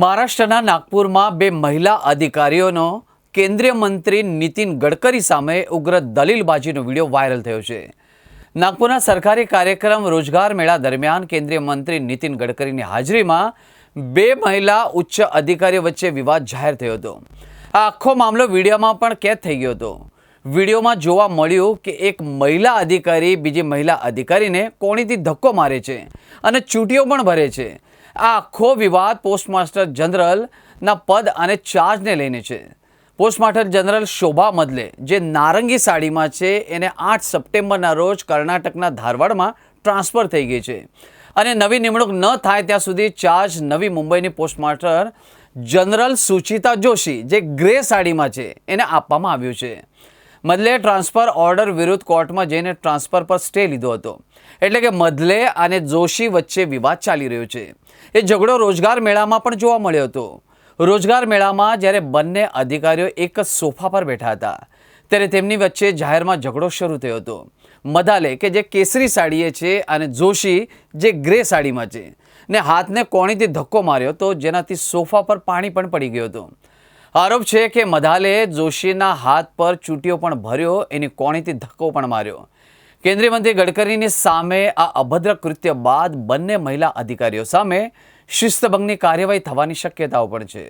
મહારાષ્ટ્રના નાગપુરમાં બે મહિલા અધિકારીઓનો કેન્દ્રીય મંત્રી નીતિન ગડકરી સામે ઉગ્ર દલીલબાજીનો વીડિયો વાયરલ થયો છે. નાગપુરના સરકારી કાર્યક્રમ રોજગાર મેળા દરમિયાન કેન્દ્રીય મંત્રી નીતિન ગડકરીની હાજરીમાં બે મહિલા ઉચ્ચ અધિકારીઓ વચ્ચે વિવાદ જાહેર થયો હતો. આ આખો મામલો વિડીયોમાં પણ કેદ થઈ ગયો હતો. વિડીયોમાં જોવા મળ્યું કે એક મહિલા અધિકારી બીજી મહિલા અધિકારીને કોણીથી ધક્કો મારે છે અને ચૂંટીઓ પણ ભરે છે. આ આખો વિવાદ પોસ્ટમાસ્ટર જનરલના પદ અને ચાર્જને લઈને છે. પોસ્ટમાસ્ટર જનરલ શોભા મદલે જે નારંગી સાડીમાં છે, એને આઠ સપ્ટેમ્બરના રોજ કર્ણાટકના ધારવાડમાં ટ્રાન્સફર થઈ ગઈ છે. અને નવી નિમણૂક ન થાય ત્યાં સુધી ચાર્જ નવી મુંબઈની પોસ્ટમાસ્ટર જનરલ સુચિતા જોશી જે ગ્રે સાડીમાં છે, એને આપવામાં આવ્યું છે. મદલે ટ્રાન્સફર ઓર્ડર વિરુદ્ધ કોર્ટમાં જઈને ટ્રાન્સફર પર સ્ટે લીધો હતો. એટલે કે મદલે અને જોશી વચ્ચે વિવાદ ચાલી રહ્યો છે. એ ઝઘડો રોજગાર મેળામાં પણ જોવા મળ્યો હતો. રોજગાર મેળામાં જ્યારે બંને અધિકારીઓ એક જ સોફા પર બેઠા હતા, ત્યારે તેમની વચ્ચે જાહેરમાં ઝઘડો શરૂ થયો હતો. મદાલે કે જે કેસરી સાડીએ છે અને જોશી જે ગ્રે સાડીમાં છે, ને હાથને કોણીથી ધક્કો માર્યો તો જેનાથી સોફા પર પાણી પણ પડી ગયું હતું. આરોપ છે કે મધાલે જોશીના હાથ પર ચૂંટીઓ પણ ભર્યો, એની કોણીથી ધક્કો પણ માર્યો. કેન્દ્રીય મંત્રી ગડકરીની સામે આ અભદ્ર કૃત્ય બાદ બંને મહિલા અધિકારીઓ સામે શિસ્તભંગની કાર્યવાહી થવાની શક્યતાઓ પણ છે.